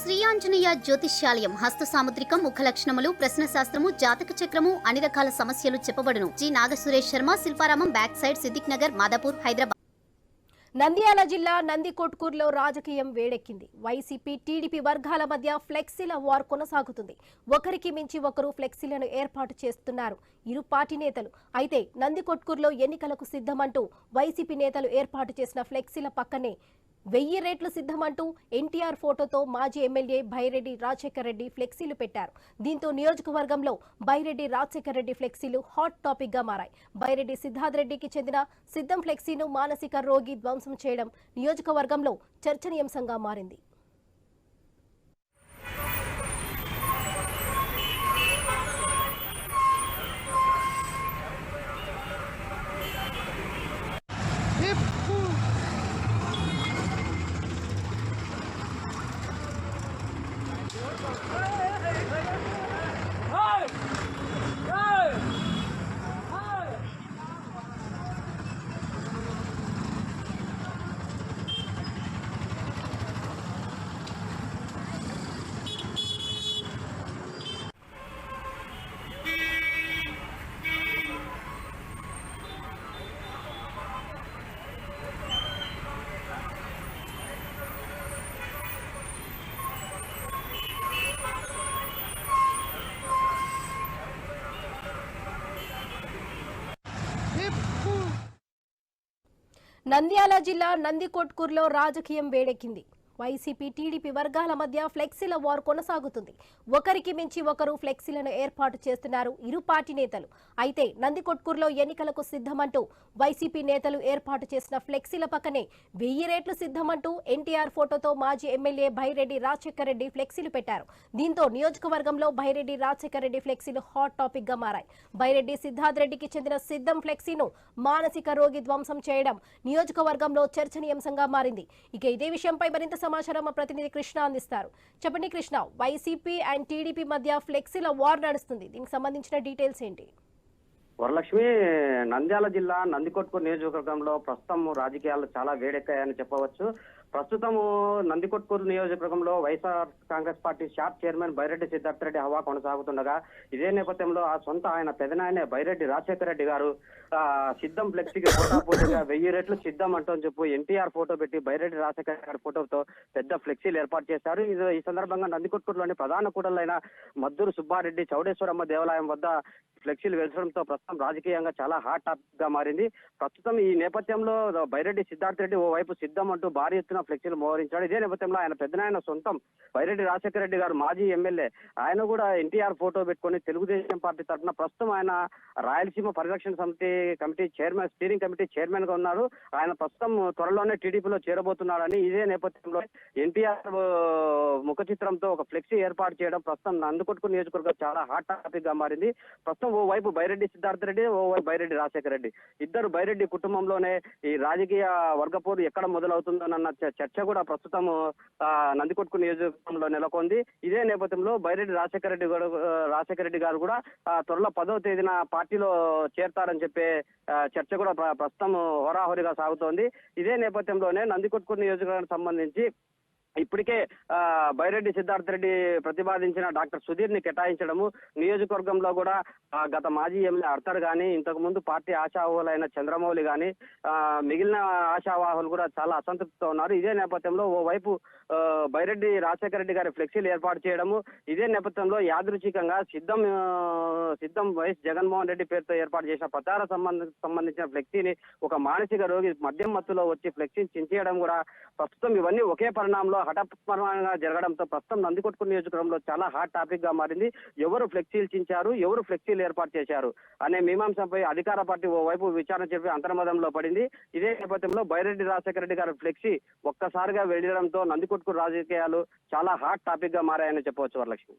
శ్రీ ఆంజనేయ జ్యోతిష్యాలయం హస్త సాముద్రికం ముఖ లక్షణములు ప్రశ్న శాస్త్రము జాతక చక్రము అన్ని రకాల సమస్యలు చెప్పబడును. G. Nagasuresh Sharma Shilparamam back side Siddiq Nagar Madhapur Hyderabad. Nandyal జిల్లా నందికొట్కూరులో రాజకీయం వేడెక్కింది. వైసీపీ టీడీపీ వర్గాల మధ్య ఫ్లెక్సీల వార్ కొనసాగుతుంది. ఒకరికి మించి ఒకరు ఫ్లెక్సీలను ఏర్పాటు చేస్తున్నారు. ఇరు పార్టీ నేతలు. అయితే నందికొట్కూరులో ఎన్నికలకు సిద్ధమంటూ వైసీపీ నేతలు ఏర్పాటు చేసిన ఫ్లెక్సీల పక్కనే వెయ్యి రేట్లు సిద్ధమంటూ ఎన్టీఆర్ ఫోటోతో మాజీ ఎమ్మెల్యే బైరెడ్డి రాజశేఖర్ రెడ్డి ఫ్లెక్సీలు పెట్టారు. దీంతో నియోజకవర్గంలో బైరెడ్డి రాజశేఖర్ రెడ్డి ఫ్లెక్సీలు హాట్ టాపిక్గా మారాయి. బైరెడ్డి సిద్ధార్థరెడ్డికి చెందిన సిద్ధం ఫ్లెక్సీను మానసిక రోగి ధ్వంసం చేయడం నియోజకవర్గంలో చర్చనీయాంశంగా మారింది. నంద్యాల జిల్లా నందికొట్కూరులో రాజకీయం వేడెక్కింది. వైసీపీ టీడీపీ వర్గాల మధ్య ఫ్లెక్సీల వార్ కొనసాగుతుంది. ఒకరికి మించి ఒకరు ఫ్లెక్సీలను ఏర్పాటు చేస్తున్నారు ఇరు పార్టీ నేతలు. అయితే నందికొట్కూరులో ఎన్నికలకు సిద్ధమంటూ వైసీపీ నేతలు ఏర్పాటు చేసిన ఫ్లెక్సీల పక్కనే వెయ్యి రేట్లు సిద్ధమంటూ ఎన్టీఆర్ ఫోటోతో మాజీ ఎమ్మెల్యే భైరెడ్డి రాజశేఖర్ రెడ్డి ఫ్లెక్సీలు పెట్టారు. దీంతో నియోజకవర్గంలో భైరెడ్డి రాజశేఖర్ రెడ్డి ఫ్లెక్సీలు హాట్ టాపిక్గా మారాయి. బైరెడ్డి సిద్ధార్థ్ రెడ్డికి చెందిన సిద్ధం ఫ్లెక్సీను మానసిక రోగి ధ్వంసం చేయడం నియోజకవర్గంలో చర్చనీయాంశంగా మారింది. ఇక ఇదే విషయంపై మరింత సమాచారం మా ప్రతినిధి కృష్ణ అందిస్తారు. చెప్పండి కృష్ణ వైసీపీ అండ్ టీడీపీ మధ్య ఫ్లెక్సీల వార్ నడుస్తుంది. దీనికి సంబంధించిన డీటెయిల్స్ ఏంటి? వరలక్ష్మి నంద్యాల జిల్లా నందికొట్కు నియోజకవర్గంలో ప్రస్తుతం రాజకీయాలు చాలా వేడెక్కాయని చెప్పవచ్చు. ప్రస్తుతము నందికొట్కూరు నియోజకవర్గంలో YSR Congress party SHAP chairman Byreddy Siddhartha Reddy హవా కొనసాగుతుండగా ఇదే నేపథ్యంలో ఆ సొంత ఆయన పెదనాయనే బైరెడ్డి రాజశేఖర రెడ్డి గారు సిద్ధం ఫ్లెక్సీకి పోటాపోటీగా వెయ్యి రెట్లు సిద్ధం అంటూ చెప్పు ఎన్టీఆర్ ఫోటో పెట్టి బైరెడ్డి రాజశేఖర గారి ఫోటోతో పెద్ద ఫ్లెక్సీలు ఏర్పాటు చేశారు. ఇది ఈ సందర్భంగా నందికొట్కూరులోని ప్రధాన కూడలైన మద్దూరు సుబ్బారెడ్డి చౌడేశ్వరమ్మ దేవాలయం వద్ద ఫ్లెక్సీలు వెళ్చడంతో ప్రస్తుతం రాజకీయంగా చాలా హాట్ టాపిక్గా మారింది. ప్రస్తుతం ఈ నేపథ్యంలో బైరెడ్డి సిద్ధార్థ రెడ్డి ఓ వైపు సిద్ధం అంటూ భారీ ఎత్తున ఫ్లెక్సీలు మోహరించాడు. ఇదే నేపథ్యంలో ఆయన పెద్దనాయన సొంతం వైరెడ్డి రాజశేఖర రెడ్డి గారు మాజీ ఎమ్మెల్యే. ఆయన కూడా ఎన్టీఆర్ ఫోటో పెట్టుకొని తెలుగుదేశం పార్టీ తరఫున ప్రస్తుతం ఆయన Rayalaseema Parirakshana Samithi committee chairman steering committee చైర్మన్గా ఉన్నారు ఆయన ప్రస్తుతం త్వరలోనే టీడీపీలో చేరబోతున్నాడని ఇదే నేపథ్యంలో ఎన్టీఆర్ ముఖ చిత్రంతో ఒక ఫ్లెక్సీ ఏర్పాటు చేయడం ప్రస్తుతం నందుకొట్టుకు నియోజకవర్గం చాలా హాట్ టాపిక్గా మారింది. ప్రస్తుతం ఓ వైపు బైరెడ్డి సిద్ధార్థ రెడ్డి ఓ వైపు బైరెడ్డి రాజశేఖర రెడ్డి ఇద్దరు బైరెడ్డి కుటుంబంలోనే ఈ రాజకీయ వర్గపోరు ఎక్కడ మొదలవుతుందోనన్న చర్చ కూడా ప్రస్తుతం నందికొట్కు నియోజకవర్గంలో నెలకొంది. ఇదే నేపథ్యంలో బైరెడ్డి రాజశేఖర రెడ్డి గారు రాజశేఖర రెడ్డి గారు కూడా త్వరలో పదవ తేదీన పార్టీలో చేరతారని చెప్పే చర్చ కూడా ప్ర- ప్రస్తుతం హోరాహోరీగా సాగుతోంది. ఇదే నేపథ్యంలోనే నందికొట్కు నియోజకవర్గానికి సంబంధించి ఇప్పటికే బైరెడ్డి సిద్ధార్థ రెడ్డి ప్రతిపాదించిన డాక్టర్ సుధీర్ని కేటాయించడము నియోజకవర్గంలో కూడా గత మాజీ ఎమ్మెల్యే అర్థర్ గాని ఇంతకు ముందు పార్టీ ఆశావాహులైన చంద్రమౌళి గాని మిగిలిన ఆశావాహులు కూడా చాలా అసంతృప్తితో ఉన్నారు. ఇదే నేపథ్యంలో ఓవైపు బైరెడ్డి రాజశేఖర రెడ్డి గారి ఫ్లెక్సీలు ఏర్పాటు చేయడము ఇదే నేపథ్యంలో యాదృచ్ఛికంగా సిద్ధం సిద్ధం వైఎస్ జగన్మోహన్ రెడ్డి పేరుతో ఏర్పాటు చేసిన ప్రచార సంబంధ సంబంధించిన ఫ్లెక్సీని ఒక మానసిక రోగి మద్యం మత్తులో వచ్చి ఫ్లెక్సీని చించేయడం కూడా ప్రస్తుతం ఇవన్నీ ఒకే పరిణామంలో హఠాత్మకంగా జరగడంతో ప్రస్తుతం నందికొట్కు నియోజకవర్గంలో చాలా హాట్ టాపిక్గా మారింది. ఎవరు ఫ్లెక్సీలు చించారు ఎవరు ఫ్లెక్సీలు ఏర్పాటు చేశారు అనే మీమాంసంపై అధికార పార్టీ ఓవైపు విచారణ చెప్పి అంతర్మదంలో పడింది. ఇదే నేపథ్యంలో బైరెడ్డి రాజశేఖర రెడ్డి గారి ఫ్లెక్సీ ఒక్కసారిగా వెళ్ళడంతో నందికొట్కు రాజకీయాలు చాలా హాట్ టాపిక్గా మారాయని చెప్పవచ్చు వరలక్ష్మి.